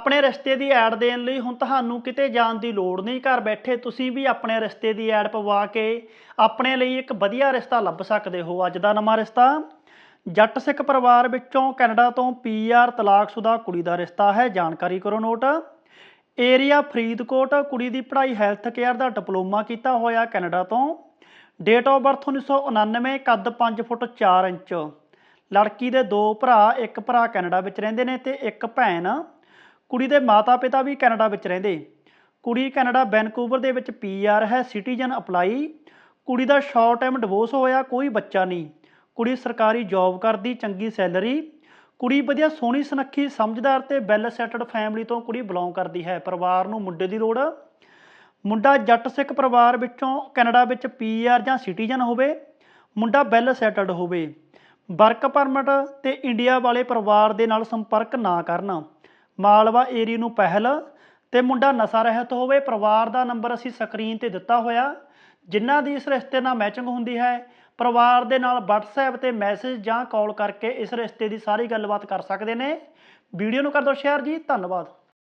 ਆਪਣੇ ਰਿਸ਼ਤੇ ਦੀ ਐਡ ਦੇਣ ਲਈ ਹੁਣ ਤੁਹਾਨੂੰ ਕਿਤੇ ਜਾਣ ਦੀ ਲੋੜ ਨਹੀਂ। ਘਰ ਬੈਠੇ ਤੁਸੀਂ ਵੀ ਆਪਣੇ ਰਿਸ਼ਤੇ ਦੀ ਐਡ ਪਵਾ ਕੇ ਆਪਣੇ ਲਈ ਇੱਕ ਵਧੀਆ ਰਿਸ਼ਤਾ ਲੱਭ ਸਕਦੇ ਹੋ। ਅੱਜ ਦਾ ਨਵਾਂ ਰਿਸ਼ਤਾ ਜੱਟ ਸਿੱਖ ਪਰਿਵਾਰ ਵਿੱਚੋਂ ਕੈਨੇਡਾ ਤੋਂ ਪੀਆਰ ਤਲਾਕਸ਼ੁਦਾ ਕੁੜੀ ਦਾ ਰਿਸ਼ਤਾ ਹੈ। ਜਾਣਕਾਰੀ ਕਰੋ ਨੋਟ। ਏਰੀਆ ਫਰੀਦਕੋਟ, ਕੁੜੀ ਦੀ ਪੜ੍ਹਾਈ ਹੈਲਥ ਕੇਅਰ ਦਾ ਡਿਪਲੋਮਾ ਕੀਤਾ ਹੋਇਆ ਕੈਨੇਡਾ ਤੋਂ। ਡੇਟ ਆਫ ਬਰਥ 1999 ਕੱਦ 5 ਫੁੱਟ 4 ਇੰਚ। ਲੜਕੀ ਦੇ ਦੋ ਭਰਾ, ਇੱਕ ਭਰਾ ਕੈਨੇਡਾ ਵਿੱਚ ਰਹਿੰਦੇ ਨੇ ਤੇ ਇੱਕ ਭੈਣ। ਕੁੜੀ ਦੇ ਮਾਤਾ-ਪਿਤਾ ਵੀ ਕੈਨੇਡਾ ਵਿੱਚ ਰਹਿੰਦੇ। ਕੁੜੀ ਕੈਨੇਡਾ ਵੈਨਕੂਵਰ ਦੇ ਵਿੱਚ ਪੀਆਰ ਹੈ, ਸਿਟੀਜ਼ਨ ਅਪਲਾਈ। ਕੁੜੀ ਦਾ ਸ਼ਾਰਟ ਟਾਈਮ ਡਿਵੋਰਸ ਹੋਇਆ, ਕੋਈ ਬੱਚਾ ਨਹੀਂ। ਕੁੜੀ ਸਰਕਾਰੀ ਜੌਬ ਕਰਦੀ, ਚੰਗੀ ਸੈਲਰੀ। ਕੁੜੀ ਵਧੀਆ ਸੋਹਣੀ ਸੁਨੱਖੀ, ਸਮਝਦਾਰ ਤੇ ਵੈਲ ਸੈਟਲਡ ਫੈਮਿਲੀ ਤੋਂ ਕੁੜੀ ਬਿਲੋਂਗ ਕਰਦੀ ਹੈ, ਪਰਿਵਾਰ ਨੂੰ ਮੁੰਡੇ ਦੀ ਲੋੜ। ਮੁੰਡਾ ਜੱਟ ਸਿੱਖ ਪਰਿਵਾਰ ਵਿੱਚੋਂ ਕੈਨੇਡਾ ਵਿੱਚ ਪੀਆਰ ਜਾਂ ਸਿਟੀਜ਼ਨ ਹੋਵੇ, ਮੁੰਡਾ ਵੈਲ ਸੈਟਲਡ ਹੋਵੇ। ਵਰਕ ਪਰਮਿਟ ਤੇ ਇੰਡੀਆ ਵਾਲੇ ਪਰਿਵਾਰ ਦੇ ਨਾਲ ਸੰਪਰਕ ਨਾ ਕਰਨ। ਮਾਲਵਾ ਏਰੀਆ ਨੂੰ ਪਹਿਲ ਤੇ ਮੁੰਡਾ ਨਸ਼ਾ ਰਹਿਤ ਹੋਵੇ, ਪਰਿਵਾਰ ਦਾ ਨੰਬਰ ਅਸੀਂ ਸਕਰੀਨ ਤੇ ਦਿੱਤਾ ਹੋਇਆ। ਜਿਨ੍ਹਾਂ ਦੀ ਇਸ ਰਿਸ਼ਤੇ ਨਾਲ ਮੈਚਿੰਗ ਹੁੰਦੀ ਹੈ, ਪਰਿਵਾਰ ਦੇ ਨਾਲ WhatsApp ਤੇ ਮੈਸੇਜ ਜਾਂ ਕਾਲ ਕਰਕੇ ਇਸ ਰਿਸ਼ਤੇ ਦੀ ਸਾਰੀ ਗੱਲਬਾਤ ਕਰ ਸਕਦੇ ਨੇ। ਵੀਡੀਓ ਨੂੰ ਕਰ ਦਿਓ ਸ਼ੇਅਰ ਜੀ, ਧੰਨਵਾਦ।